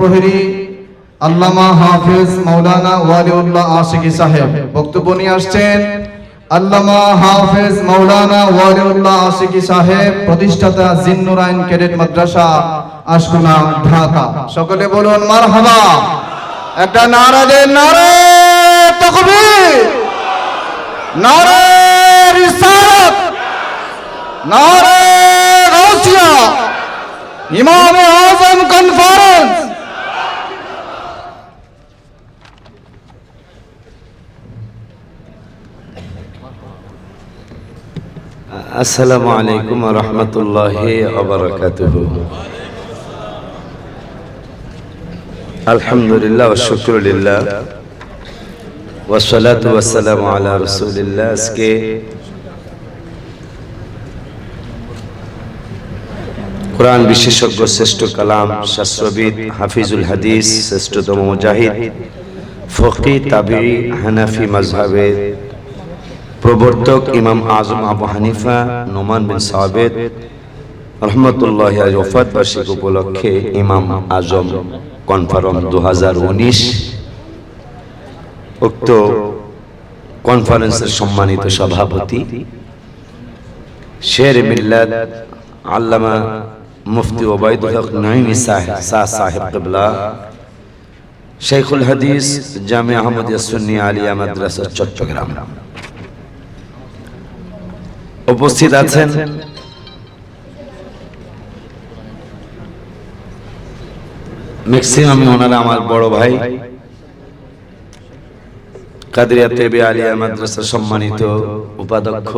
প্রহরী আল্লামা হাফিজ ওয়ালিউল্লাহ আল্লামা হাফিজ ওয়ালিউল্লাহ সাহেব, প্রতিষ্ঠাতা জিন্নুরাইন ক্যাডেট মাদ্রাসা, আশকুনা, ঢাকা। সকলে বলুন, মারহাবা। একটা নারা দেন নারে নারে রিসালাত নারে গাউসিয়া ইমাম আজম কনফারেন্স আসসালামু আলাইকুম রহমতুল্লাহ আবরকাতুহ আলহামদুলিল্লাহ শুক্রুলিল্লাহ ওয়াসালাতু ওয়াসসালামু আলা রাসূলিল্লাহ। কোরআন বিশেষজ্ঞ শ্রেষ্ঠ কালাম শাস্ত্রবিদ হাফিজুল হাদিস, শ্রেষ্ঠতম মুজাহিদ, ফকি তাবি হানাফি মাজহাবের প্রবর্তক ইমাম আজম আবু হানিফা, নোমান বিন সাবেদ রহমতুল্লাহ ওফাত বার্ষিক উপলক্ষে ইমাম আজম কনফারেন্স দু উক্ত কনফারেন্সের সম্মানিত সভাপতি, শের মিল্লাত আল্লামা মুফতি ওবায়দুল হক নাইমি সাহেব, শাহ সাহেব কিবলা শেখুল হাদিস জামে আহমদিয়া সুন্নি আলিয়া মাদ্রাসা চট্টগ্রাম। উপস্থিত আছেন ম্যাক্সিমাম ওনারা আমার বড় ভাই কাদিরিয়া তেবে আলিয়া মাদ্রাসা সম্মানিত উপাধ্যক্ষ,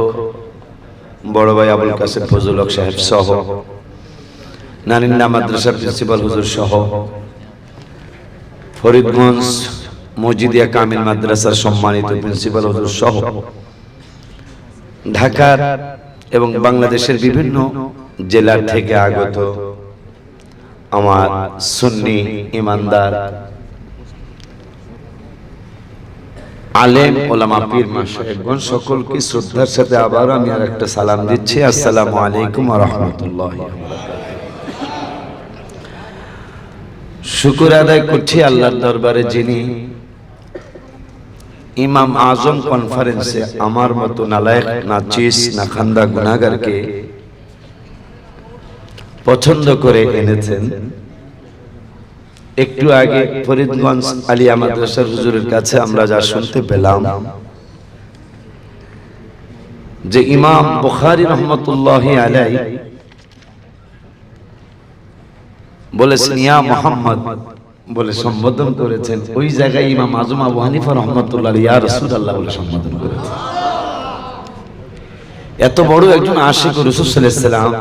বড় ভাই আবুল কাসেম ফজল সাহেব সহ, নানিন্দা মাদ্রাসার প্রিন্সিপাল হুজুর সহ, ফরিদগঞ্জ মসজিদিয়া কামিল মাদ্রাসার সম্মানিত প্রিন্সিপাল হুজুর সহ ঢাকার এবং বাংলাদেশের বিভিন্ন জেলার থেকে আগত আমার সুন্নি ইমানদার আলেম, ওলামা পীর মাসায়েবগণ সকলকে শ্রদ্ধার সাথে আবার আমি আর একটা সালাম দিচ্ছি। আসসালামু আলাইকুম রাহমাতুল্লাহি শুকর আদায় করছি আল্লাহর দরবারে যিনি ইমাম আজম কনফারেন্সে আমার মতো নালায়ক না চিস না খান্দা গুনাগারকে পছন্দ করে এনেছেন। একটু আগে ফরিদগঞ্জ আলিয়া মাদ্রাসার হুজুরের কাছে আমরা যা শুনতে পেলাম, যে ইমাম বুখারী রহমতুল্লাহ আলাই বলেছেন, ইয়া মোহাম্মদ বলে সম্বোধন করেছেন। ওই জায়গায় ইমাম আজম আবু হানিফা রহমতুল্লাহ ইয়া রাসূলুল্লাহ বলে সম্বোধন করেছেন। এত বড় একজন আশিক রাসূল সাল্লাম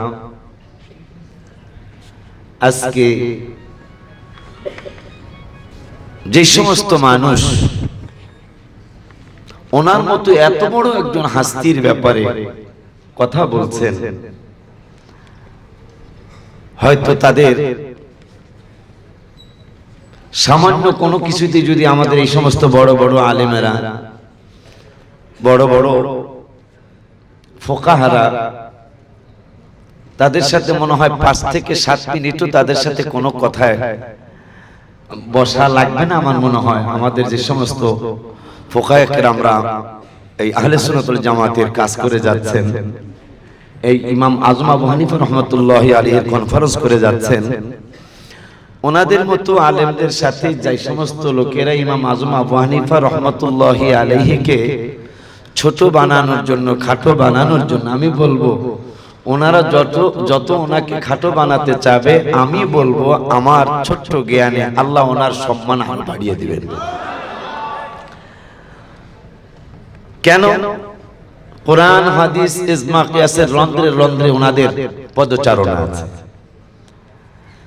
আজকে যে সমস্ত মানুষ ওনার মতো এত বড় একজন হাস্তির ব্যাপারে কথা বলছেন, হয়তো তাদের সামান্য কোনো কিছুতে যদি আমাদের এই সমস্ত বড় বড় আলেমেরা, বড় বড় ফোকাহারা, তাদের সাথে মনে হয় পাঁচ থেকে সাত মিনিটও তাদের সাথে কোনো কথায় বসা লাগবে না আমার মনে হয়। আমাদের যে সমস্ত ফোকায়কের আমরা এই আহলে জামাতের কাজ করে যাচ্ছেন, এই ইমাম আজম আবু হানিফা রহমতুল্লাহ আলীর কনফারেন্স করে যাচ্ছেন, ওনাদের মতো আলেমদের সাথে যাই সমস্ত লোকেরা ইমাম আজম আবু হানিফা রহমতুল্লাহ আলহিকে ছোট বানানোর জন্য, খাটো বানানোর জন্য, আমি বলব ওনারা যত যত ওনাকে খাটো বানাতে চাবে, আমি বলব আমার ছোট্ট জ্ঞানে আল্লাহ ওনার সম্মান আরও বাড়িয়ে দিবেন। কেন? কোরআন, হাদিস, ইজমা, কিয়াসের রন্ধ্রে রন্ধ্রে ওনাদের পদচারণা আছে।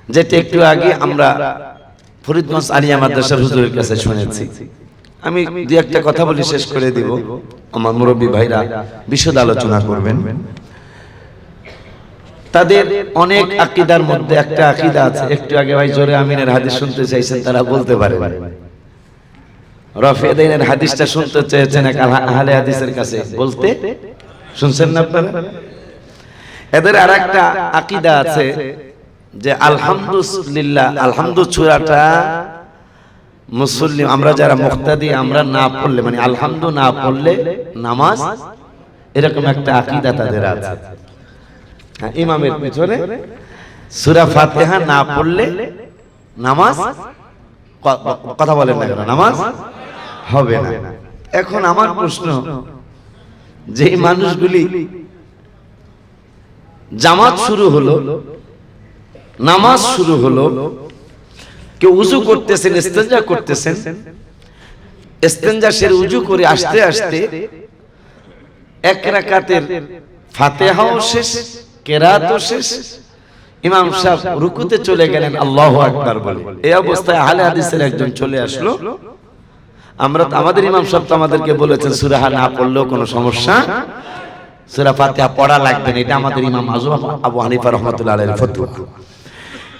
যেটা একটু আগে আমরা ফরিদগঞ্জ আলিয়া মাদ্রাসার হুজুরের কাছে শুনেছি। আমি দু একটা কথা বলি, শেষ করে দিব। আমার মুরব্বী ভাইরা বিশদ আলোচনা করবেন। তাদের অনেক আকিদার মধ্যে একটা আকিদা আছে। একটু আগে ভাই জোরে আমিনের হাদিস শুনতে চাইছেন তারা বলতে পারে। রফিয়াদের হাদিসটা শুনতে চেয়েছেন এক আহলে হাদিসের কাছে। বলতে? শুনছেন না আপনারা? এদের আর একটা আকিদা আছে যে আলহামদুলিল্লাহ আলহামদু চূড়াটা মুসল্লিম আমরা যারা মুক্তাদি আমরা না পড়লে মানে আলহামদু না পড়লে নামাজ এরকম একটা আকিদা তাদের আছে। ইমামের পিছনে সূরা ফাতিহা না পড়লে নামাজ কথা বলেন না কেন নামাজ হবে না। এখন আমার প্রশ্ন যে মানুষগুলি জামাত শুরু হলো নামাজ শুরু হলো কেউ উজু করতেছেন ইস্তেঞ্জা করতেছেন ইস্তেঞ্জা সের উজু করে আসতে আসতে এক রাকাতের ফাতেহাও শেষ কেরাতও শেষ ইমাম সাহেব রুকুতে চলে গেলেন, আল্লাহু আকবার বলে। এই অবস্থায় আহলে হাদিসের একজন চলে আসলো। আমরা আমাদের ইমাম সাহেব তো আমাদেরকে বলেছেন, সূরা না পড়লেও কোনো সমস্যা। সূরা ফাতিহা পড়া লাগবে না, এটা আমাদের ইমাম আজম আবু হানিফা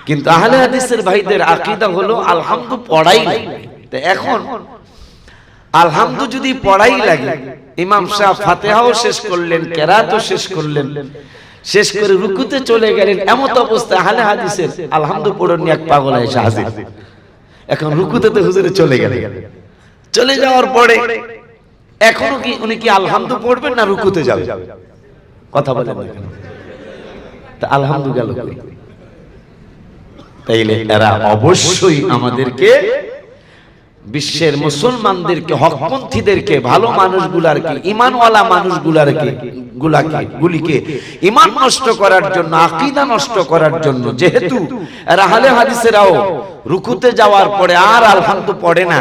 কিন্তু আহলে হাদিসের ভাইদের আকীদা হলো, আলহামদু পড়াই লাগবে এখন, আলহামদু যদি পড়াই লাগে। ইমাম সাহেব ফাতিহাও শেষ করলেন, কেরাতও শেষ করলেন। শেষ করে রুকুতে চলে গেলেন। এমন অবস্থায় আহলে হাদিসের আলহামদু পড়েন এক পাগল এসে হাজির। এখন রুকুতে তো হুজুরে চলে গেলেন। চলে যাওয়ার পরে এখনও কি উনি কি আলহামদু পড়বেন না রুকুতে যাবে? কথা বলেন না কেন? তা আলহামদু গেল তাইলে এরা অবশ্যই আমাদেরকে বিশ্বের মুসলমানদেরকে হকপন্থীদেরকে ভালো মানুষগুলারকে ইমানওয়ালা মানুষগুলারকে গুলাকে গুলিকে ইমান নষ্ট করার জন্য আকীদা নষ্ট করার জন্য যেহেতু এরা হালে হাদিসেরাও রুকুতে যাওয়ার পরে আর আলহামদু পড়ে না।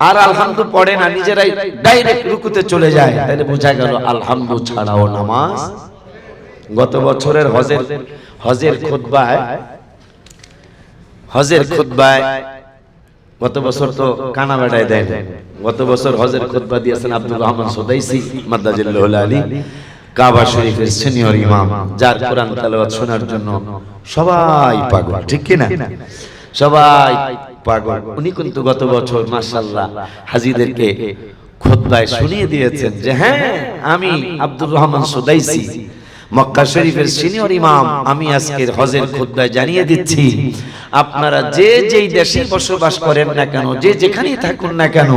আর আলহামদু পড়ে না নিজেরাই ডাইরেক্ট রুকুতে চলে যায়। তাহলে বোঝা গেল আলহামদু ছাড়াও নামাজ। গত বছরের হজের হজের খুতবায় হজের খুতবায় গত বছর তো কানা বেড়ায় দেন। গত বছর হজের খুতবা দিয়েছেন আব্দুর রহমান সুদাইসি মাদ্দাজিল্লাহুল আলী, কাবা শরীফের সিনিয়র ইমাম, যার কোরআন তেলাওয়াত শোনার জন্য সবাই পাগল, ঠিক কি না সবাই পাগল। উনি কিন্তু গত বছর, মাশাআল্লাহ, হাজীদেরকে খুতবায় শুনিয়ে দিয়েছেন যে হ্যাঁ আমি আব্দুর রহমান সুদাইসি মক্কা শরীফের সিনিয়র ইমাম, আমি আজকের হজের খুতবায় জানিয়ে দিচ্ছি, আপনারা যে যেই দেশে বসবাস করেন না কেন, যে যেখানেই থাকুন না কেন,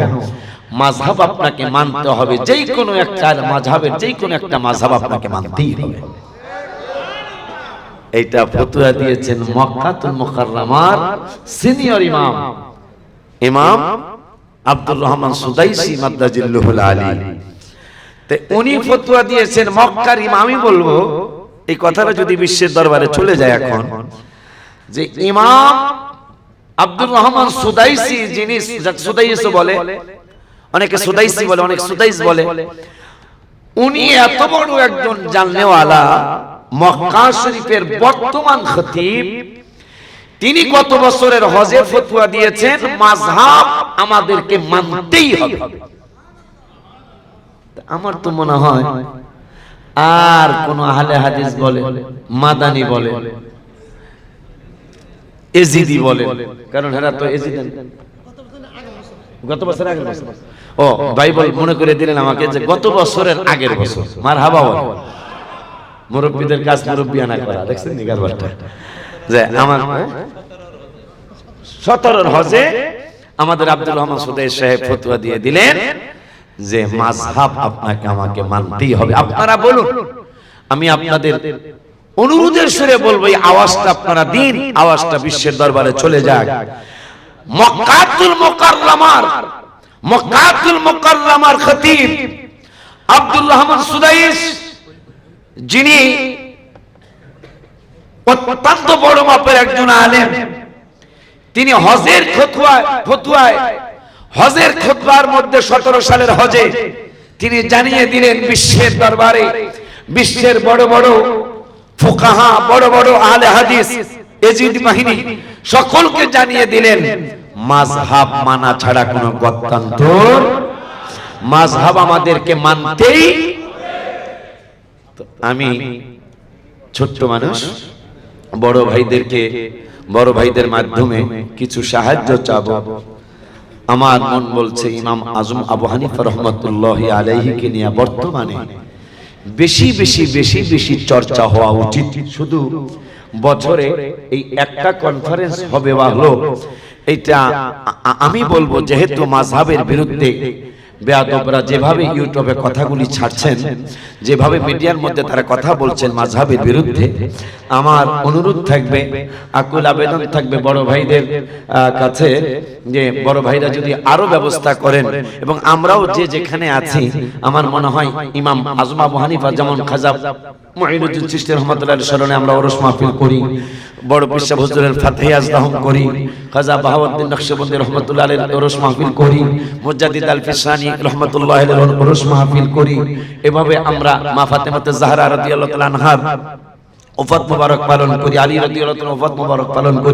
মাযহাব আপনাকে মানতে হবে যেই কোনো একটা মাযহাবের যেই কোনো একটা মাযহাব আপনাকে মানতেই হবে। এইটা ফতোয়া দিয়েছেন মক্কাতুল মুকাররমার সিনিয়র ইমাম ইমাম আব্দুর রহমান সুদাইসি মাদ্দাজিল্লুহুল আলী। উনি ফতুয়া দিয়েছেন মক্কার ইমাম বলব। এই কথাটা যদি বিশ্বের দরবারে চলে যায় এখন, যে ইমাম আব্দুর রহমান সুদাইসি যিনি সুদাইস বলে, অনেকে সুদাইসি বলে, অনেক সুদাইস বলে, উনি এত বড় একজন জাননেওয়ালা মক্কা শরীফের বর্তমান খতিব, তিনি গত বছরের হজে ফতোয়া দিয়েছেন, মাযহাব আমাদেরকে মানতেই হবে। আমার তো মনে হয় আর কোন আহলে হাদিস বলে মাদানি বলে এজিদি বলে কারণ এরা তো এজিদি। গত বছর। আগের বছর। ও বাইবল মনে করে দিলেন আমাকে যে গত বছরের আগের বছর। মার হাবা বল। মুরব্বীদের কাজ মুরব্বিয়ানা করা দেখছেন নি কারবারটা? যে আমার সতেরোর হজে আমাদের আব্দুল রহমান সুদাই সাহেব ফতোয়া দিয়ে দিলেন। যে মাযহাব আপনাকে আমাকে মানতেই হবে। আপনারা বলুন আমি আপনাদের অনুরোধের সুরে বলব এই আওয়াজটা আপনারা দিন আওয়াজটা বিশ্বের দরবারে চলে যাক। মক্কাতুল মুকাররমার মক্কাতুল মুকাররমার খতিব আব্দুল রহমান সুদাইস যিনি অত্যন্ত বড় মাপের একজন আলেম। তিনি হজের ফতুয়ায় ফতুয়ায় হজের খুতবার মধ্যে সতেরো সালের হজে তিনি জানিয়ে দিলেন বিশ্বের দরবারে, বিশ্বের বড় বড় ফোকাহা, বড় বড় আলে হাদিস, এজিদ বাহিনী, সকলকে জানিয়ে দিলেন, মাযহাব মানা ছাড়া কোনো গত্যান্তর মাযহাব আমাদেরকে মানতেই আমি ছোট্ট মানুষ, বড় ভাইদেরকে, বড় ভাইদের মাধ্যমে কিছু সাহায্য চাবো। আমার মন বলছে ইমাম আজম আবু হানিফা রহমতুল্লাহ আলহিকে নিয়ে বর্তমানে বেশি বেশি বেশি বেশি চর্চা হওয়া উচিত। শুধু বছরে এই একটা কনফারেন্স হবে বা হলো, এটা আমি বলব যেহেতু মাঝহাবের বিরুদ্ধে বেয়াদবরা যেভাবে ইউটিউবে কথাগুলি ছাড়ছেন যেভাবে মিডিয়ার মধ্যে তারা কথা বলছেন মাঝহাবের বিরুদ্ধে আমার অনুরোধ থাকবে আকুল আবেদন থাকবে বড় ভাইদের কাছে যে বড় ভাইরা যদি আরও ব্যবস্থা করেন এবং আমরাও যে যেখানে আছি আমার মনে হয় ইমাম আজমা হানিফা যেমন খাজা মুঈনুদ্দিন চিশতি রহমাতুল্লাহ স্মরণে আমরা ওরস মাহফিল করি। বড় বিশ্ব হুজুরের ফাতে আজদাহম করি খাজা বাহাউদ্দিন নকশবন্দি রহমাতুল্লাহ আলাইহির ওরস মাহফিল করি মুজাদ্দিদ আল ফিসানি রহমাতুল্লাহ আলাইহির ওরস মাহফিল করি এভাবে আমরা মা ফাতেমাতে জাহরা রাদিয়াল্লাহু তাআলা আনহার ওফাত মোবারক পালন করি আলী রাদিয়াল্লাহু তাআলা ওফাত মোবারক পালন করি।